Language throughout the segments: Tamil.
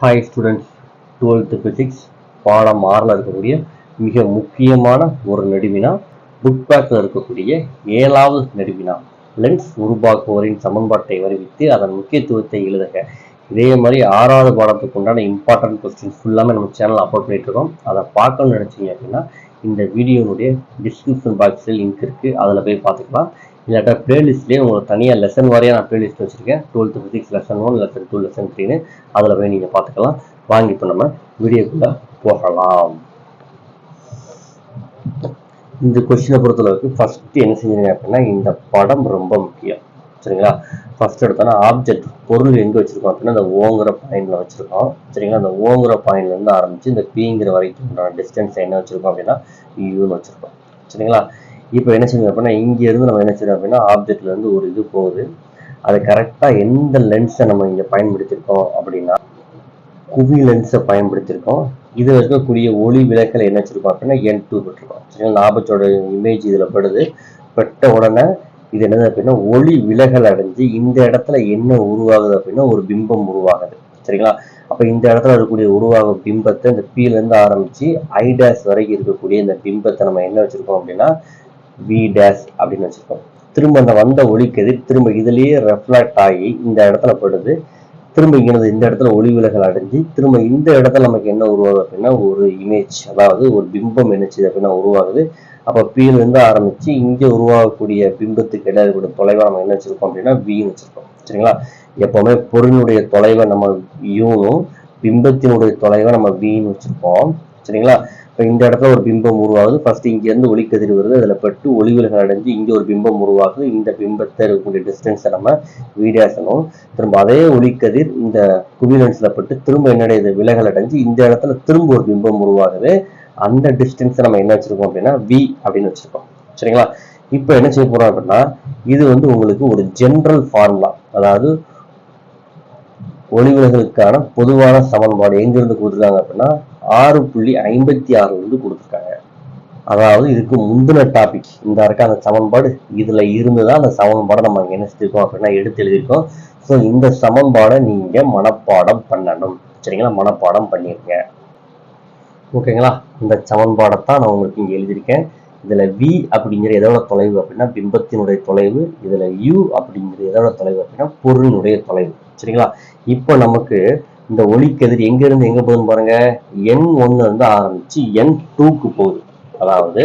ஹாய் ஸ்டூடெண்ட்ஸ் டுவெல்த்து ஃபிசிக்ஸ் பாடம் ஆறில் இருக்கக்கூடிய மிக முக்கியமான ஒரு நெடுவினா புக் பேக்கில் இருக்கக்கூடிய ஏழாவது நெடுவினா. லென்ஸ் உருவாக்குவோரின் சமன்பாட்டை வருவித்து அதன் முக்கியத்துவத்தை எழுதுக. இதே மாதிரி ஆறாவது பாடத்துக்கு உண்டான இம்பார்ட்டன்ட் கொஸ்டின்ஸ் ஃபுல்லாமே நம்ம சேனல் அப்லோட் பண்ணிட்டுருக்கோம் அதை பார்க்கணும்னு நினச்சிங்க அப்படின்னா இந்த வீடியோனுடைய டிஸ்கிரிப்ஷன் பாக்ஸில் லிங்க் இருக்குது அதில் போய் பார்த்துக்கலாம். இல்லாட்டா ப்ளேலிஸ்ட்லேயே உங்களுக்கு தனியாக லெசன் வாரியாக நான் ப்ளேலிஸ்ட் வச்சுருக்கேன். Twelfth physics lesson one lesson two lesson த்ரீன்னு அதில் போய் நீங்கள் பார்த்துக்கலாம். வாங்கி இப்போ நம்ம வீடியோக்குள்ளே போகலாம். இந்த கொஸ்டினை பொறுத்தளவுக்கு ஃபஸ்ட்டு என்ன செஞ்சீங்க அப்படின்னா இந்த படம் ரொம்ப முக்கியம். சரிங்களா? ஃபர்ஸ்ட் எடுத்தோன்னா ஆப்ஜெக்ட் பொருள் எங்கே வச்சுருக்கோம் அப்படின்னா அந்த ஓங்கிற பாயிண்டில் வச்சுருக்கோம். சரிங்களா? அந்த ஓங்கிற பாயிண்ட்லேருந்து ஆரம்பித்து இந்த பிங்கிற வரைக்கும் டிஸ்டன்ஸ் என்ன வச்சுருக்கோம் அப்படின்னா யூன்னு வச்சுருக்கோம். சரிங்களா? இப்போ என்ன செய்யணும் அப்படின்னா இங்கேருந்து நம்ம என்ன செய்யணும் அப்படின்னா ஆப்ஜெக்ட்லேருந்து ஒரு இது போகுது. அது கரெக்டாக எந்த லென்ஸை நம்ம இங்கே பயன்படுத்தியிருக்கோம் அப்படின்னா குவி லென்ஸை பயன்படுத்தியிருக்கோம். இதில் இருக்கக்கூடிய ஒளி விலகல் என்ன வச்சுருக்கோம் அப்படின்னா என் டூ போட்டிருக்கோம். சரிங்களா? லாபத்தோட இமேஜ் இதில் படுது. பட்ட உடனே இது என்னது அப்படின்னா ஒளி விலகல் அடைஞ்சு இந்த இடத்துல என்ன உருவாகுது அப்படின்னா ஒரு பிம்பம் உருவாகுது. சரிங்களா? அப்போ இந்த இடத்துல இருக்கக்கூடிய உருவாகும் பிம்பத்தை இந்த பீலேருந்து ஆரம்பித்து ஐடாஸ் வரைக்கும் இருக்கக்கூடிய இந்த பிம்பத்தை நம்ம என்ன வச்சுருக்கோம் அப்படின்னா வி டேஸ் அப்படின்னு வச்சுருக்கோம் திரும்ப அந்த வந்த ஒளிக்கதிர் திரும்ப இதுலேயே ரெஃப்ளெக்ட் ஆகி இந்த இடத்துல படுது திரும்ப இங்கே இந்த இடத்துல ஒளி விலகல் அடைஞ்சு திரும்ப இந்த இடத்துல நமக்கு என்ன உருவாகுது அப்படின்னா ஒரு இமேஜ் அதாவது ஒரு பிம்பம் என்னச்சு அப்படின்னா உருவாகுது. அப்போ பீலேருந்து ஆரம்பித்து இங்கே உருவாகக்கூடிய பிம்பத்துக்கு இடையில கூட தொலைவை நம்ம என்ன வச்சுருக்கோம் அப்படின்னா வின்னு வச்சுருக்கோம். சரிங்களா? எப்போவுமே பொருளினுடைய தொலைவை நம்ம யூனும் பிம்பத்தினுடைய தொலைவை நம்ம வின்னு வச்சுருக்கோம். சரிங்களா? இப்போ இந்த இடத்துல ஒரு பிம்பம் உருவாகுது. ஃபர்ஸ்ட் இங்கேருந்து ஒளிக்கதிர் வருது. அதில் பட்டு ஒளி விலகல் அடைஞ்சு இங்கே ஒரு பிம்பம் உருவாகுது. இந்த பிம்பத்தை இருக்கக்கூடிய டிஸ்டன்ஸை நம்ம வீடியாசணும் திரும்ப அதே ஒளிக்கதிர் இந்த குவிலன்ஸில் பட்டு திரும்ப என்னடையது விலகல் அடைஞ்சு இந்த இடத்துல திரும்ப ஒரு பிம்பம் உருவாகுது அந்த டிஸ்டன்ஸை நம்ம என்ன வச்சிருக்கோம் அப்படின்னா வி அப்படின்னு வச்சிருக்கோம். சரிங்களா? இப்போ என்ன செய்ய போறோம் அப்படின்னா இது வந்து உங்களுக்கு ஒரு ஜென்ரல் ஃபார்முலா அதாவது ஒளிவிலகலுக்கான பொதுவான சமன்பாடு எங்கிருந்து கொடுத்துருக்காங்க அப்படின்னா ஆறு புள்ளி ஐம்பத்தி ஆறு இருந்து கொடுத்துருக்காங்க. அதாவது இதுக்கு முந்தின டாபிக் இந்த இருக்க அந்த சமன்பாடு இதுல இருந்து தான் அந்த சமன்பாடை நம்ம நினைச்சிருக்கோம் அப்படின்னா எடுத்து எழுதியிருக்கோம். ஸோ இந்த சமன்பாடை நீங்க மனப்பாடம் பண்ணணும். சரிங்களா? மனப்பாடம் பண்ணிருங்க. ஓகேங்களா? இந்த சமன்பாடை தான் நான் உங்களுக்கு இங்க எழுதியிருக்கேன். இதுல வி அப்படிங்கிற எதோட தொலைவு அப்படின்னா பிம்பத்தினுடைய தொலைவு இதுல யூ அப்படிங்கிற எதோட தொலைவு அப்படின்னா பொருளினுடைய தொலைவு. சரிங்களா? இப்போ நமக்கு இந்த ஒளிக்கதிர் எங்க இருந்து எங்க போகுதுன்னு பாருங்க. என் ஒன்னு இருந்து ஆரம்பிச்சு என் டூக்கு போகுது. அதாவது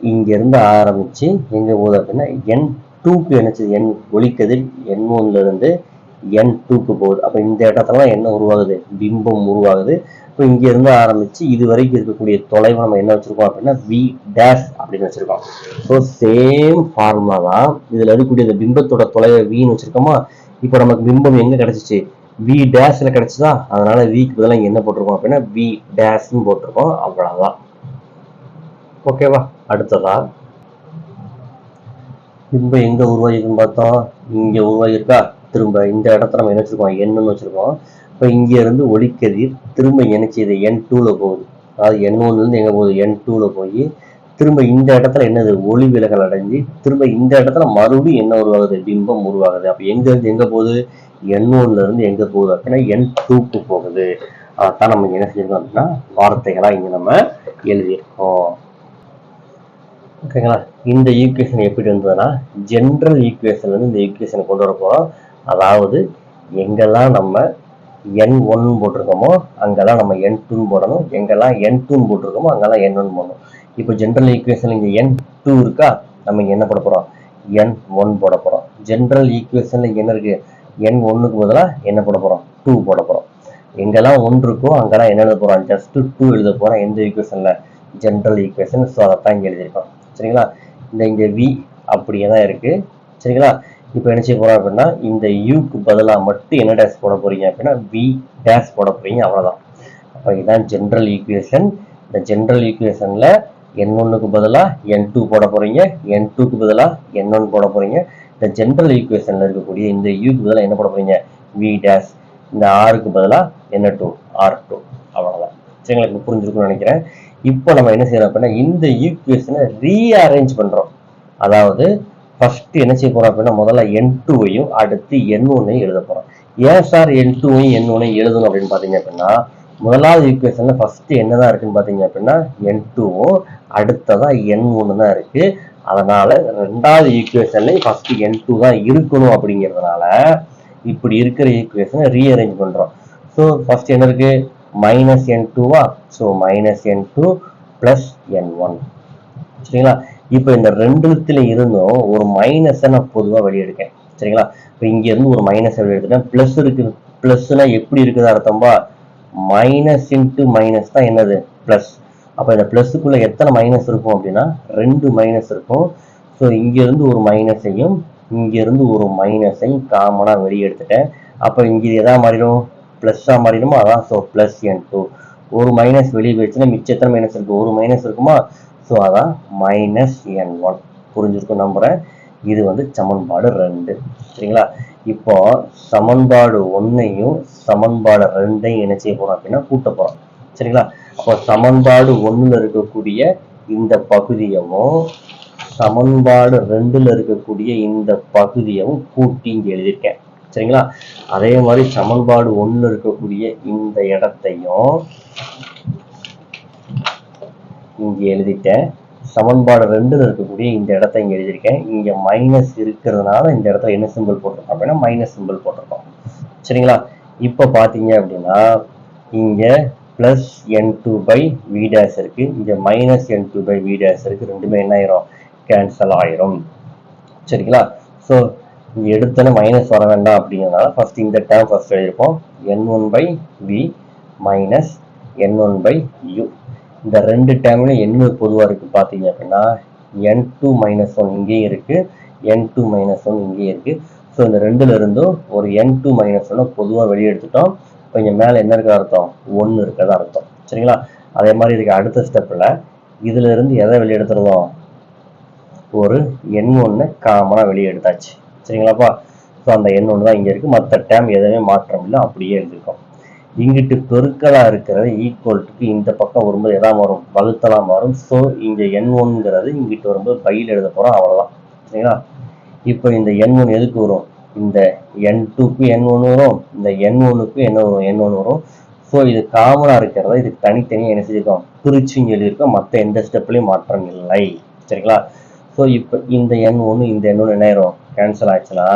இங்க இருந்து ஆரம்பிச்சு எங்க போகுது அப்படின்னா என் டூக்கு என்னச்சு என் ஒளிக்கதிர் என் ஒன்ல இருந்து என் டூக்கு போகுது. அப்ப இந்த இடத்துல என்ன உருவாகுது? பிம்பம் உருவாகுது. இப்போ இங்க இருந்து ஆரம்பிச்சு இது வரைக்கும் இருக்கக்கூடிய தொலைவை நம்ம என்ன வச்சிருக்கோம் அப்படின்னா வி டேஷ் அப்படின்னு வச்சிருக்கோம். ஸோ சேம் ஃபார்முலா தான் இதுல இருக்கக்கூடிய இந்த பிம்பத்தோட தொலைவை வின்னு வச்சிருக்கோமா? இப்போ நமக்கு பிம்பம் எங்க கிடைச்சிச்சு? வி டேஷில் கிடைச்சதா? அதனால விக்கு பதிலாக என்ன போட்டிருக்கோம் அப்படின்னா வி டேஷ்னு போட்டிருக்கோம். அவ்வளவுதான். ஓகேவா அடுத்ததா? திரும்ப எங்க உருவாகிருக்குன்னு பார்த்தோம் இங்க உருவாகியிருக்கா? திரும்ப இந்த இடத்துல நம்ம என்ன வச்சிருக்கோம்? எண்ணுன்னு வச்சிருக்கோம். இப்போ இங்க இருந்து ஒளிக்கதிர் திரும்ப இணைச்சது என் டூவில் போகுது. அதாவது என் இருந்து எங்க போகுது? என் டூவில் போய் திரும்ப இந்த இடத்துல என்னது ஒளி விலகல் அடைஞ்சு திரும்ப இந்த இடத்துல மறுபடியும் என்ன உருவாகுது? பிம்பம் உருவாகுது. அப்ப எங்க இருந்து எங்க போகுது? என் ஒன்ல இருந்து எங்க போகுது? அப்படின்னா என் டூக்கு போகுது. அதான் நம்ம என்ன செஞ்சிருக்கோம் அப்படின்னா வார்த்தைகளா இங்க நம்ம எழுதியிருக்கோம். ஓகேங்களா? இந்த ஈக்குவேஷன் எப்படி இருந்ததுன்னா ஜென்ரல் ஈக்குவேஷன்ல இருந்து இந்த ஈக்குவேஷனை கொண்டு வர போறோம் அதாவது எங்கெல்லாம் நம்ம என் ஒன் போட்டிருக்கோமோ அங்கெல்லாம் நம்ம என் டூன்னு போடணும். எங்கெல்லாம் என் டூன்னு போட்டிருக்கோமோ அங்கெல்லாம் என் ஒன் போடணும். இப்போ ஜென்ரல் ஈக்குவேஷன் இங்கே என் டூ இருக்கா? நம்ம இங்கே என்ன போட போகிறோம் என் ஒன் போட போகிறோம் ஜென்ரல் ஈக்குவேஷனில் இங்கே என்ன இருக்கு? என் ஒன்றுக்கு பதிலாக என்ன போட போகிறோம் டூ போட போகிறோம் எங்கெல்லாம் ஒன்று இருக்கோ அங்கெல்லாம் என்ன எழுத போகிறோம் ஜஸ்ட் டூ எழுத போகிறோம் எந்த ஈக்குவேஷனில் ஜென்ரல் ஈக்குவேஷன் ஸோ அதை தான் இங்கே எழுதியிருக்கோம். சரிங்களா? இந்த இங்கே வி அப்படியே தான் இருக்குது சரிங்களா? இப்போ என்ன செய்ய போகிறோம் அப்படின்னா இந்த யூக்கு பதிலாக மட்டும் என்ன டேஸ் போட போகிறீங்க அப்படின்னா வி டேஸ் போட போகிறீங்க அவ்வளோதான் அப்போ இதுதான் ஜென்ரல் ஈக்குவேஷன் இந்த ஜென்ரல் ஈக்குவேஷனில் என் ஒன்றுக்கு பதிலாக என் டூ போட போகிறீங்க என் டூக்கு பதிலாக என் ஒன் போட போகிறீங்க இந்த ஜென்ரல் ஈக்குவேஷனில் இருக்கக்கூடிய இந்த யூக்கு பதிலாக என்ன போட போகிறீங்க வி டேஷ் இந்த ஆருக்கு பதிலாக என்ன டூ ஆர் டூ அவ்வளோதான் சரிங்களா? இப்போ புரிஞ்சிருக்கும்னு நினைக்கிறேன். இப்போ நம்ம என்ன செய்யறோம் அப்படின்னா இந்த ஈக்குவேஷனை ரீஅரேஞ்ச் பண்ணுறோம் அதாவது ஃபர்ஸ்ட் என்ன செய்ய போறோம் அப்படின்னா முதல்ல என் டூவையும் அடுத்து என் ஒன்னையும் எழுத போறோம். ஏன் சார் என் டூவையும் என் ஒன்னையும் எழுதணும் அப்படின்னு பார்த்தீங்க அப்படின்னா முதலாவது ஈக்குவேஷனில் ஃபஸ்ட்டு என்ன என்னதான் இருக்குன்னு பார்த்தீங்க அப்படின்னா என் டூவும் அடுத்ததாக என் ஒன்று தான் இருக்குது அதனால் ரெண்டாவது ஈக்குவேஷன்லேயும் ஃபஸ்ட்டு என் டூ தான் இருக்கணும் அப்படிங்கிறதுனால இப்படி இருக்கிற ஈக்குவேஷனை ரீஅரேஞ்ச் பண்ணுறோம் ஸோ ஃபஸ்ட் என்ன இருக்குது மைனஸ் என் டூவா so minus n two plus n one சரிங்களா? இப்போ இந்த ரெண்டுத்துல இருந்தும் ஒரு மைனஸை நான் பொதுவாக வெளியெடுக்கேன். சரிங்களா? இப்போ இங்கேருந்து ஒரு மைனஸ் வெளியெடுத்துட்டேன். ப்ளஸ் இருக்குது. ப்ளஸ்னால் எப்படி இருக்குது அர்த்தம்பா மைனஸ் இன்ட்டு மைனஸ் தான் என்னது? ப்ளஸ் அப்போ இந்த ப்ளஸ்ஸுக்குள்ளே எத்தனை மைனஸ் இருக்கும் அப்படின்னா ரெண்டு மைனஸ் இருக்கும். ஸோ இங்க இருந்து ஒரு மைனஸையும் இங்கேருந்து ஒரு மைனஸையும் காமனாக வெளியே எடுத்துட்டேன். அப்போ இங்கே எதாவது மாறிடும்? ப்ளஸ்ஸாக மாறிடுமா? அதான் ஸோ ப்ளஸ் என் டூ ஒரு மைனஸ் வெளியே போயிடுச்சுன்னா மிச்சம் எத்தனை மைனஸ் இருக்குது ஒரு மைனஸ் இருக்குமா? ஸோ அதான் மைனஸ் என் ஒன் புரிஞ்சிருக்கும் நம்புகிறேன் இது வந்து சமன்பாடு ரெண்டு. சரிங்களா? இப்போ சமன்பாடு ஒன்னையும் சமன்பாடு ரெண்டையும் என்ன செய்ய போறோம் அப்படின்னா கூட்ட போறோம். சரிங்களா? அப்போ சமன்பாடு ஒண்ணுல இருக்கக்கூடிய இந்த பகுதியவும் சமன்பாடு ரெண்டுல இருக்கக்கூடிய இந்த பகுதியவும் கூட்டி இங்க எழுதியிருக்கேன். சரிங்களா? அதே மாதிரி சமன்பாடு ஒண்ணுல இருக்கக்கூடிய இந்த இடத்தையும் இங்க எழுதிட்டேன். சமன்பாடு ரெண்டுல இருக்கக்கூடிய இந்த இடத்த இங்க எழுதியிருக்கேன். இங்க மைனஸ் இருக்கிறதுனால இந்த இடத்துல என்ன சிம்பிள் போட்டிருக்கோம் அப்படின்னா மைனஸ் சிம்பிள் போட்டிருக்கோம். சரிங்களா? இப்போ பாத்தீங்க அப்படின்னா இங்க plus n two by v dash இருக்கு. இங்க minus n two by v dash இருக்கு. ரெண்டுமே என்ன ஆயிரும்? கேன்சல் ஆயிரும். சரிங்களா? ஸோ இங்க எடுத்தோன்னே மைனஸ் வர வேண்டாம் அப்படிங்கிறதுனால ஃபர்ஸ்ட் இந்த term first எழுதியிருப்போம். N one by v minus n one by u இந்த ரெண்டு டேர்ம்லையும் என்ன பொதுவாக இருக்கு பார்த்தீங்க அப்படின்னா என் டூ மைனஸ் ஒன் இங்கேயும் இருக்கு என் டூ மைனஸ் ஒன் இங்கேயும் இருக்கு. ஸோ இந்த ரெண்டுல இருந்தும் ஒரு என் டூ மைனஸ் ஒன்னை பொதுவாக வெளியே எடுத்துட்டோம். இப்போ இங்கே மேலே என்ன இருக்க அர்த்தம்? ஒன்று இருக்கதா அர்த்தம். சரிங்களா? அதே மாதிரி இருக்க அடுத்த ஸ்டெப்பில் இதுல இருந்து எதை வெளியே ஒரு எண் ஒன்று காமனாக வெளியே எடுத்தாச்சு. சரிங்களாப்பா? ஸோ அந்த எண் ஒன்று தான் இங்கே இருக்குது மற்ற டேம் எதுவுமே மாற்றம் இல்லை. அப்படியே எழுதிருக்கோம். இங்கிட்டு பெருக்கலாக இருக்கிறது ஈக்குவல்ட்டுக்கு இந்த பக்கம் வரும்போது எதா வரும் வகுத்தலாம் வரும் ஸோ இங்கே என் ஒன்ங்கிறது இங்கிட்டு வரும்போது பையில் எழுத போகிறோம் அவ்வளோதான் சரிங்களா? இப்போ இந்த என் ஒன் எதுக்கு வரும்? இந்த என் டூக்கு என் ஒன்று வரும். இந்த என் ஒன்றுக்கு என்ன வரும்? என் ஒன்று வரும். ஸோ இது காமனாக இருக்கிறத இதுக்கு தனித்தனியாக என்ன செஞ்சுருக்கோம்? பிரிச்சு இங்கே எழுதியிருக்கோம் மற்ற எந்த ஸ்டெப்லையும் மாற்றம் இல்லை. சரிங்களா? ஸோ இப்போ இந்த எண் ஒன்று இந்த எண் ஒன்று என்ன ஆயிரும்? கேன்சல் ஆயிடுச்சுன்னா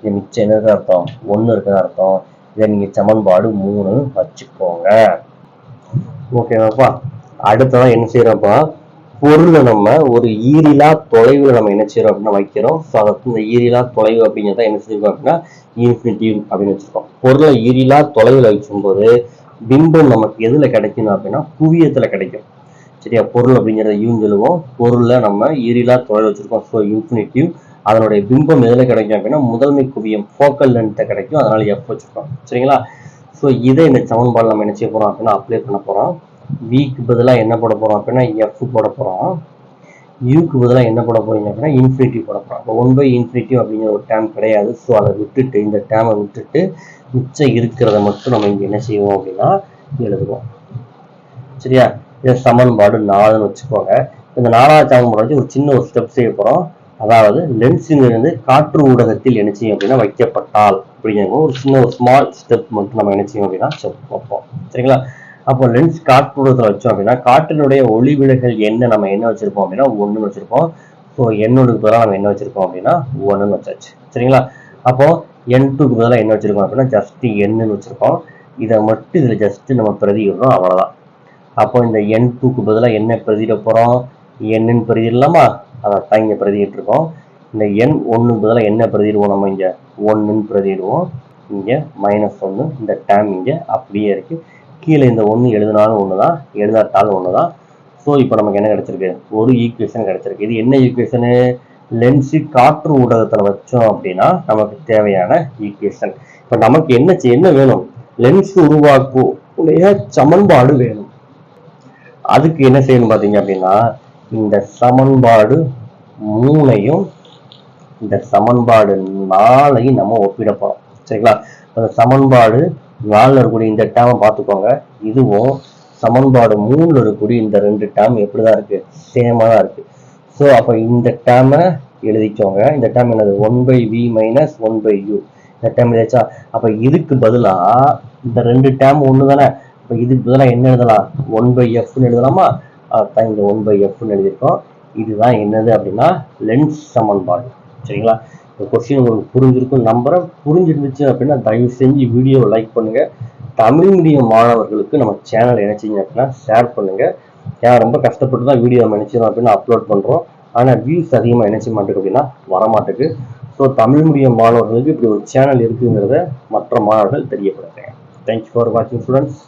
இது மிச்சம் என்ன அர்த்தம்? ஒன்று இருக்குது அர்த்தம். இதை நீங்க சமன்பாடு மூணு வச்சுக்கோங்க. ஓகேவாப்பா அடுத்ததான் என்ன செய்யறோம்ப்பா பொருளை நம்ம ஒரு ஈரிலா தொலைவில் நம்ம என்ன செய்யறோம் அப்படின்னா வைக்கிறோம். ஸோ அதை இந்த ஈரிலா தொலைவு அப்படிங்கிறத என்ன செய்யறோம் அப்படின்னா இன்ஃபினிட்டிவ் அப்படின்னு வச்சிருக்கோம் பொருளை ஈரிலா தொலைவில் வைக்கும்போது பிம்பம் நமக்கு எதுல கிடைக்கணும் அப்படின்னா குவியத்துல கிடைக்கும். சரியா? பொருள் அப்படிங்கிறத யூன்னு சொல்லுவோம். பொருளை நம்ம ஈரிலா தொலைவில் வச்சிருக்கோம். ஸோ இன்ஃபினிட்டிவ் அதனுடைய பிம்பம் எதுல கிடைக்கும் அப்படின்னா முதன்மை குவியம் ஃபோக்கல் லென்த்தை கிடைக்கும். அதனால எஃப் வச்சிருக்கோம். சரிங்களா? ஸோ இதை இந்த சமன்பாடு நம்ம என்ன செய்ய போறோம் அப்படின்னா அப்ளை பண்ண போறோம். விக்கு பதிலாக என்ன போட போகிறோம் அப்படின்னா எஃப் போட போறோம். யூக்கு பதிலாக என்ன போட போறீங்க அப்படின்னா இன்ஃபினிட்டி போட போறோம். இப்போ ஒன் பை இன்ஃபினிட்டிவ் அப்படிங்கிற ஒரு டேம் கிடையாது. ஸோ அதை விட்டுட்டு இந்த டேமை விட்டுட்டு மிச்சம் இருக்கிறத மட்டும் நம்ம இங்க என்ன செய்வோம் அப்படின்னா எழுதுவோம். சரியா? இது சமன்பாடு நாலுன்னு வச்சுக்கோங்க. இந்த நாலாவது சமன்பாடு வச்சு ஒரு சின்ன ஒரு ஸ்டெப் செய்ய போகிறோம் அதாவது லென்ஸிலிருந்து காற்று ஊடகத்தில் என்ன செய்யும் அப்படின்னா வைக்கப்பட்டால் அப்படிங்கிற ஒரு சின்ன ஒரு ஸ்மால் ஸ்டெப் மட்டும் நம்ம என்ன செய்யும் அப்படின்னா பார்ப்போம். வைப்போம் சரிங்களா? அப்போ லென்ஸ் காற்று ஊடகத்தில் வச்சோம் அப்படின்னா காற்றினுடைய ஒளி விலகல் என்ன நம்ம என்ன வச்சிருப்போம் அப்படின்னா ஒண்ணுன்னு வச்சிருப்போம். ஸோ எண்ணூறுக்கு பதிலாக நம்ம என்ன வச்சிருக்கோம் அப்படின்னா ஒன்றுன்னு வச்சாச்சு. சரிங்களா? அப்போ என் டூக்கு பதிலாக என்ன வச்சிருக்கோம் அப்படின்னா ஜஸ்ட் என்னன்னு வச்சிருக்கோம். இதை மட்டும் இதில் ஜஸ்ட் நம்ம பிரதியிடுறோம். அவ்வளவுதான். அப்போ இந்த என் டூக்கு பதிலாக என்ன பிரதியிட போகிறோம் என்னன்னு பிரதிடலாமா அதைத்தான் இங்கே பிரதியிட்டிருக்கோம். இந்த எண் ஒன்றுக்கு பதிலாக என்ன பிரதிடுவோம் நம்ம இங்கே ஒன்றுன்னு பிரதிடுவோம் இங்கே மைனஸ் ஒன்று இந்த டேம் இங்கே அப்படியே இருக்குது கீழே இந்த ஒன்று எழுதினாலும் ஒன்று தான் எழுதாட்டாலும் ஒன்று தான் ஸோ இப்போ நமக்கு என்ன கிடச்சிருக்கு? ஒரு ஈக்குவேஷன் கிடச்சிருக்கு. இது என்ன ஈக்குவேஷனு லென்ஸு காற்று ஊடகத்தில் வச்சோம் அப்படின்னா நமக்கு தேவையான ஈக்குவேஷன் இப்போ நமக்கு என்ன என்ன வேணும்? லென்ஸ் உருவாக்குடைய சமன்பாடு வேணும். அதுக்கு என்ன செய்யணும் பார்த்தீங்க அப்படின்னா இந்த சமன்பாடு மூணையும் இந்த சமன்பாடு நாளையும் நம்ம ஒப்பிட சரிங்களா? அந்த சமன்பாடு நாலில் இருக்கக்கூடிய இந்த டேமை பார்த்துக்கோங்க. இதுவும் சமன்பாடு மூணில் இருக்கக்கூடிய இந்த ரெண்டு டேம் எப்படிதான் இருக்குது சேமாக தான் இருக்குது ஸோ அப்போ இந்த டேமை எழுதிக்கோங்க. இந்த டேம் என்னது? One by v minus one by u இந்த டேம் எழுதிச்சா அப்போ இதுக்கு பதிலாக இந்த ரெண்டு டேம் ஒன்று தானே இப்போ இதுக்கு பதிலாக என்ன எழுதலாம்? ஒன் பை எஃப்னு எழுதலாமா? அதான் இங்கே ஒன் பை எஃப்னு எழுதியிருக்கோம். இதுதான் என்னது அப்படின்னா லென்ஸ் சமன்பாடு. சரிங்களா? இந்த கொஸ்டின் உங்களுக்கு புரிஞ்சிருக்கும் நம்புகிறேன் புரிஞ்சிருந்துச்சு அப்படின்னா தயவு செஞ்சு வீடியோவை லைக் பண்ணுங்கள் தமிழ் மீடியம் மாணவர்களுக்கு நம்ம சேனல் இணைச்சிங்க அப்படின்னா ஷேர் பண்ணுங்கள் ஏன்னா ரொம்ப கஷ்டப்பட்டு தான் வீடியோ நம்ம நினைச்சிடும் அப்படின்னா அப்லோட் பண்ணுறோம் ஆனால் வியூஸ் அதிகமாக என்ன மாட்டேங்குது அப்படின்னா வர மாட்டேங்குது ஸோ தமிழ் மீடியம் மாணவர்களுக்கு இப்படி ஒரு சேனல் இருக்குங்கிறத மற்ற மாணவர்கள் தெரியப்படுத்துங்க. தேங்க்யூ ஃபார் வாட்சிங் ஸ்டூடெண்ட்ஸ்